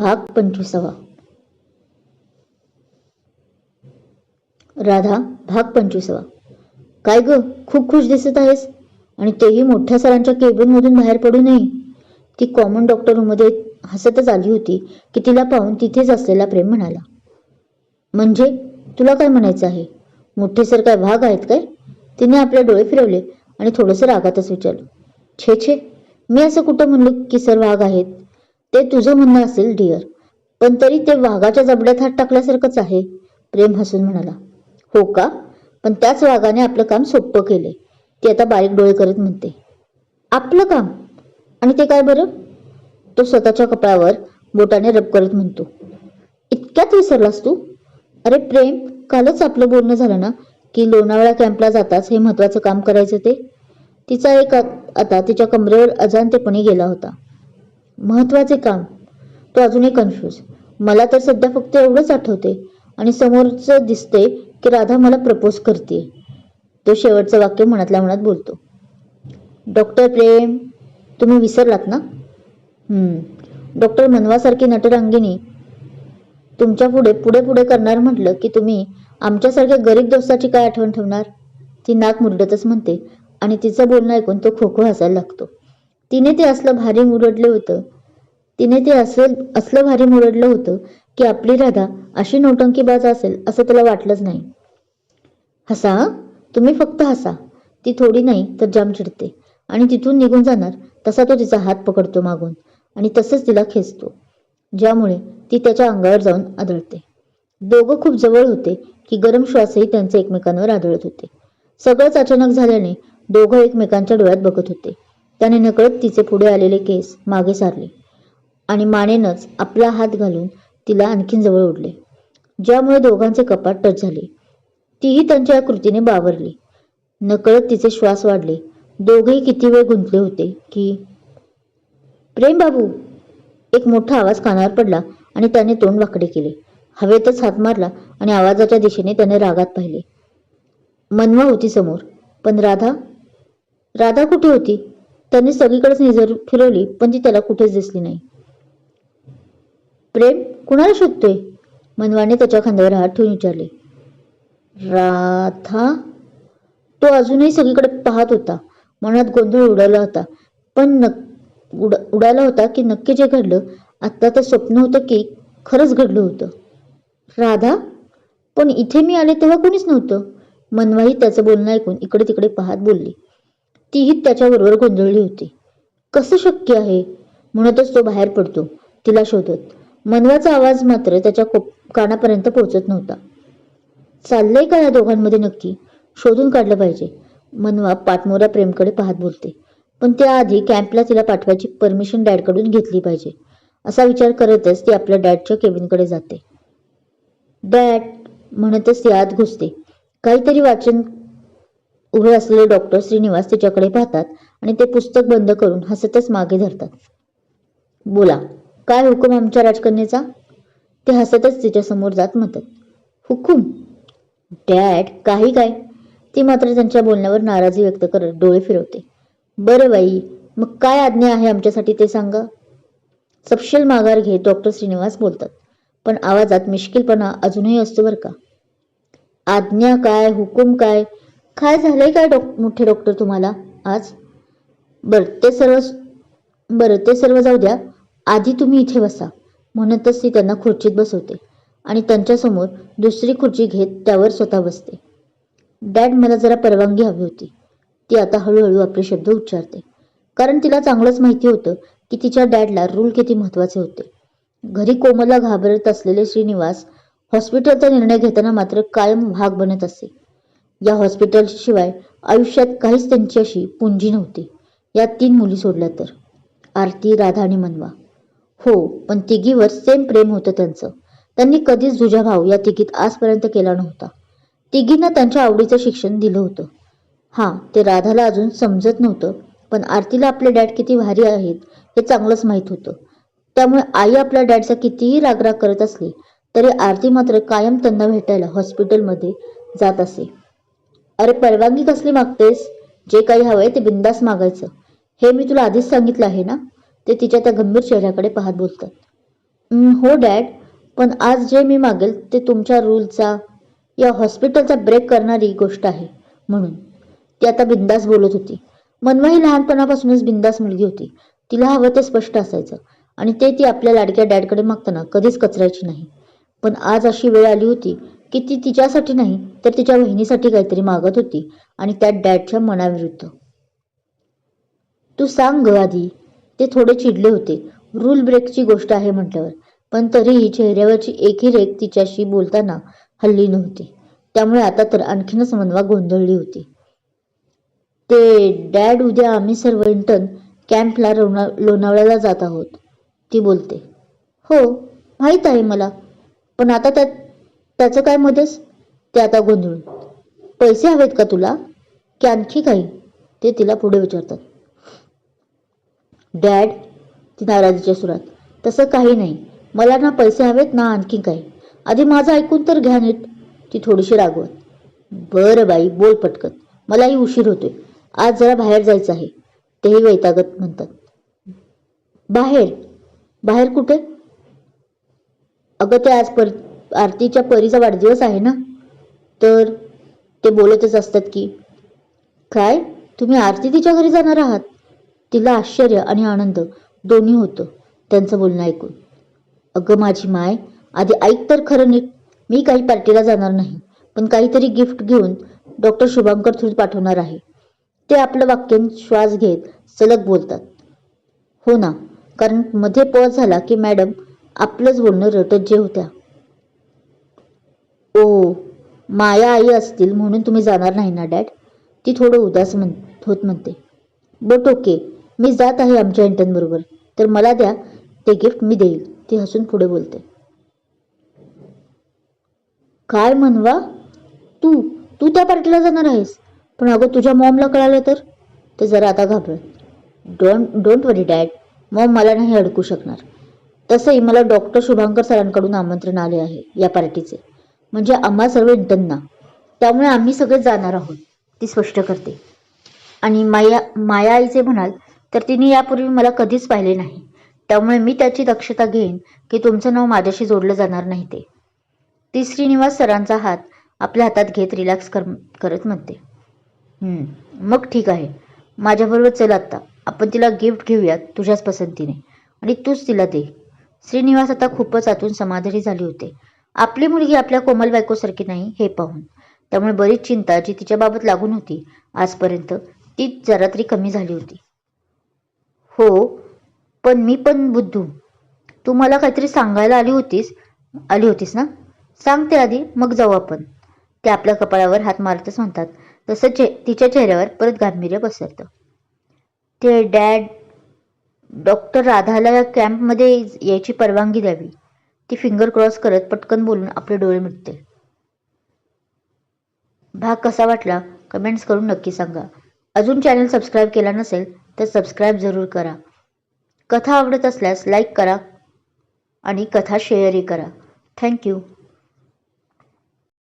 भाग पंचवीसावा. राधा भाग पंचवीसावा. काय ग खूप खुश दिसत आहेस? आणि तेही मोठ्या सरांच्या केबिनमधून बाहेर पडू नये. ती कॉमन डॉक्टर रूममध्ये हसतच आली होती की तिला पाहून तिथेच असलेला प्रेम म्हणाला. म्हणजे तुला काय म्हणायचं आहे? मोठे सर काय भाग आहेत काय? तिने आपले डोळे फिरवले आणि थोडंसं रागातच विचारलं. छे छे मी असं कुठं म्हणलं की सर वाघ आहेत? ते तुझं म्हणणं असेल डिअर पण तरी ते वाघाच्या जबड्यात हात टाकल्यासारखंच आहे प्रेम हसून म्हणाला. हो का? पण त्याच वाघाने आपलं काम सोपं केले ती आता बारीक डोळे करत म्हणते. आपलं काम? आणि ते काय बरं? तो स्वतःच्या कपाळावर बोटाने रब करत म्हणतो. इतक्यात विसरलास तू? अरे प्रेम कालच आपलं बोलणं झालं ना की लोणावळा कॅम्पला जाताच हे महत्वाचं काम करायचं ते? तिचा एक आता तिच्या कमरेवर अजाणतेपणे गेला होता. महत्त्वाचे काम. तो अजूनही कन्फ्यूज मला तर सध्या फक्त एवढंच आठवते आणि समोरचं दिसते की राधा मला प्रपोज करते तो शेवटचं वाक्य मनातल्या मनात बोलतो. डॉक्टर प्रेम तुम्ही विसरलात ना? डॉक्टर मनवासारखी नटरांगिणी तुमच्यापुढे पुढे पुढे करणार म्हटलं की तुम्ही आमच्यासारख्या गरीब दोस्ताची काय आठवण ठेवणार? ती नाक मुरडतच म्हणते आणि तिचं बोलणं ऐकून तो खो खो हसायला लागतो. तिने ते असलं भारी मुरडलं होतं. तिने ते असं असलं भारी मुरडलं होतं की आपली राधा अशी नोटंकीबाज असेल असं तिला वाटलंच नाही. हसा तुम्ही फक्त हसा. ती थोडी नाही तर जाम चिडते. आणि तिथून निघून जाणार तसा तो तिचा हात पकडतो मागून. आणि तसंच तिला खेचतो. ज्यामुळे ती त्याच्या अंगावर जाऊन आदळते. दोघं खूप जवळ होते की गरम श्वासही त्यांचे एकमेकांवर आदळत होते. सगळंच अचानक झाल्याने दोघं एकमेकांच्या डोळ्यात बघत होते. त्याने नकळत तिचे पुढे आलेले केस मागे सारले आणि मानेनच आपला हात घालून तिला आणखीन जवळ ओढले ज्यामुळे दोघांचे कपाट टच झाले. तीही त्यांच्या कृतीने बावरली. नकळत तिचे श्वास वाढले. दोघेही किती वेळ गुंतले होते की प्रेम बाबू! एक मोठा आवाज कानावर पडला आणि त्याने तोंड वाकडे केले. हवेतच हात मारला आणि आवाजाच्या दिशेने त्याने रागात पाहिले. मनवा होती समोर. पण राधा? राधा कुठे होती? त्याने सगळीकडेच नजर फिरवली पण ती त्याला कुठेच दिसली नाही. प्रेम कुणाला शोधतोय? मनवाने त्याच्या खांद्यावर हात ठेवून विचारले. राधा? तो अजूनही सगळीकडे पाहत होता. मनात गोंधळ उडाला होता. पण नक उडा उडाला होता की नक्की जे घडलं आत्ता ते स्वप्न होतं की खरंच घडलं होतं. राधा? पण इथे मी आले तेव्हा कोणीच नव्हतं. मनवाही त्याचं बोलणं ऐकून इकडे तिकडे पाहत बोलली. तीही त्याच्याबरोबर गोंधळली होती. कसं शक्य आहे? म्हणतच तो बाहेर पडतो. तिला शोधत. मनवाचा आवाज मात्र त्याच्या कोप कानापर्यंत पोहोचत नव्हता. चाललंय का या दोघांमध्ये नक्की? शोधून काढलं पाहिजे. मनवा पाठमोऱ्या प्रेमकडे पाहत बोलते. पण त्याआधी कॅम्पला तिला पाठवायची परमिशन डॅडकडून घेतली पाहिजे. असा विचार करतच ती आपल्या डॅडच्या केबिनकडे जाते. डॅड म्हणतच ती आत घुसते. काहीतरी वाचन उभे असलेले डॉक्टर श्रीनिवास तिच्याकडे पाहतात आणि ते पुस्तक बंद करून हसतच मागे धरतात. बोला काय हुकूम आमच्या राजकन्याचा? ते हसतच तिच्या समोर जात म्हणतात. हुकूम? डॅड काही काय. ती मात्र त्यांच्या बोलण्यावर नाराजी व्यक्त करत डोळे फिरवते. बरं बाई मग काय आज्ञा आहे आमच्यासाठी ते सांगा. सपशेल माघार घेत डॉक्टर श्रीनिवास बोलतात. पण आवाजात मिश्किलपणा अजूनही असतो बरं का. आज्ञा काय हुकूम काय काय झालं आहे काय डॉक मोठे डॉक्टर तुम्हाला आज? बरं ते सर्व बरं ते सर्व जाऊ द्या. आधी तुम्ही इथे बसा. म्हणतच ती त्यांना खुर्चीत बसवते आणि त्यांच्यासमोर दुसरी खुर्ची घेत त्यावर स्वतः बसते. डॅड मला जरा परवानगी हवी होती. ती आता हळूहळू आपले शब्द उच्चारते. कारण तिला चांगलंच माहिती होतं की तिच्या डॅडला रूल किती महत्त्वाचे होते. घरी कोमलला घाबरत असलेले श्रीनिवास हॉस्पिटलचा निर्णय घेताना मात्र कायम भाग बनत असे. या हॉस्पिटलशिवाय आयुष्यात काहीच त्यांची अशी पुंजी नव्हती. या तीन मुली सोडल्या तर. आरती राधा आणि मनवा. हो पण तिघीवर सेम प्रेम होतं त्यांचं. त्यांनी कधीच दुजाभाव या तिघीत आजपर्यंत केला नव्हता. तिघींना त्यांच्या आवडीचं शिक्षण दिलं होतं. हां ते राधाला अजून समजत नव्हतं पण आरतीला आपले डॅड किती भारी आहेत हे चांगलंच माहीत होतं. त्यामुळे आई आपल्या डॅडचा कितीही रागराग करत असली तरी आरती मात्र कायम त्यांना भेटायला हॉस्पिटलमध्ये जात असे. अरे परवानगी कसली मागतेस? जे काही हवंय ते बिंदास मागायचं. हे मी तुला आधीच सांगितलं आहे ना? ते तिच्या त्या गंभीर चेहऱ्याकडे पाहत बोलतात. हो डॅड. पण आज जे मी मागेल ते तुमच्या रूलचा या हॉस्पिटलचा ब्रेक करणारी गोष्ट आहे म्हणून. ती आता बिंदास बोलत होती. मनवा ही लहानपणापासूनच बिंदास मुलगी होती. तिला हवं ते स्पष्ट असायचं. आणि ते ती आपल्या लाडक्या डॅडकडे मागताना कधीच कचरायची नाही. पण आज अशी वेळ आली होती की ती तिच्यासाठी नाही तर तिच्या बहिणीसाठी काहीतरी मागत होती आणि त्या डॅडच्या मनाविरुद्ध. तू सांग ग आधी. ते थोडे चिडले होते. रूल ब्रेकची गोष्ट आहे म्हटल्यावर. पण तरीही चेहऱ्यावरची एकही रेख तिच्याशी बोलताना हल्ली नव्हती. त्यामुळे आता तर आणखीनच मनवा गोंधळली होती. ते डॅड उद्या आम्ही सर्व इंटर्न कॅम्पला लोणा लोणावळ्याला जात आहोत ती बोलते. हो माहीत आहे मला. पण आता त्यात त्याचं काय मध्येच ते आता गोंधळून. पैसे हवेत का तुला? की आणखी काही? ते तिला पुढे विचारतात. डॅड ती नाराजीच्या सुरात. तसं काही नाही. मला ना पैसे हवेत ना आणखी काही. आधी माझं ऐकून तर घ्या नीट. ती थोडीशी रागवत. बरं बाई बोल पटकन. मलाही उशीर होतोय. आज जरा बाहेर जायचं आहे. तेही वैतागत म्हणतात. बाहेर. बाहेर कुठे? अगं ते आजपर्यंत आरतीच्या परीचा वाढदिवस आहे ना? तर ते बोलतच असतात की काय? तुम्ही आरती तिच्या घरी जाणार आहात? तिला आश्चर्य आणि आनंद दोन्ही होतं त्यांचं बोलणं ऐकून. अगं माझी माय आधी ऐक तर खरं नीट. मी काही पार्टीला जाणार नाही पण काहीतरी गिफ्ट घेऊन डॉक्टर शुभांकर थ्रू पाठवणार आहे. ते आपलं वाक्य श्वास घेत सलग बोलतात. हो ना कारण मध्ये पॉज झाला की मॅडम आपलंच बोलणं रटत जे होत्या. ओ माया आई असतील म्हणून तुम्ही जाणार नाही ना डॅड? ती थोडं उदास म्हण होत म्हणते. बट ओके मी जात आहे आमच्या इंटनबरोबर तर मला द्या ते गिफ्ट मी देईल. ती हसून पुढे बोलते. काय म्हणवा? तू तू त्या पार्टीला जाणार आहेस. पण अगं तुझ्या मॉमला कळालं तर? ते जरा आता घाबरत don't don't worry dad. Mom मला नाही अडकू शकणार. तसंही मला डॉक्टर शुभांकर सरांकडून आमंत्रण आले आहे या पार्टीचे. म्हणजे आम्हा सर्व दन्ना त्यामुळे आम्ही सगळे जाणार आहोत ती स्पष्ट करते. आणि माया माया आईचे म्हणाल तर तिने यापूर्वी मला कधीच पाहिले नाही. त्यामुळे मी त्याची दक्षता घेईन की तुमचं नाव माझ्याशी जोडलं जाणार नाही ते. ती श्रीनिवास सरांचा हात आपल्या हातात घेत रिलॅक्स कर करत म्हणते. मग ठीक आहे. माझ्याबरोबर चल आत्ता आपण तिला गिफ्ट घेऊयात तुझ्याच पसंतीने. आणि तूच तिला दे. श्रीनिवास आता खूपच आतून समाधानी झाले होते. आपली मुलगी आपल्या कोमल बायकोसारखी नाही हे पाहून. त्यामुळे बरीच चिंता जी तिच्याबाबत लागून होती आजपर्यंत ती जरा तरी कमी झाली होती. हो पण मी पण बुद्धू. तू मला काहीतरी सांगायला आली होतीस आली होतीस ना? सांगते आधी मग जाऊ आपण. ते आपल्या कपाळावर हात मारतच म्हणतात तसं चे तिच्या चेहऱ्यावर परत गांभीर्य पसरतं. ते डॅड डॉक्टर राधाला या कॅम्पमध्ये यायची परवानगी द्यावी. ती फिंगर क्रॉस करत पटकन बोलून आपले डोळे मिटते. भाग कसा वाटला कमेंट्स करून नक्की सांगा. अजून चॅनल सबस्क्राईब केला नसेल तर सबस्क्राईब जरूर करा. कथा आवडत असल्यास लाईक करा आणि कथा शेअरही करा. थँक्यू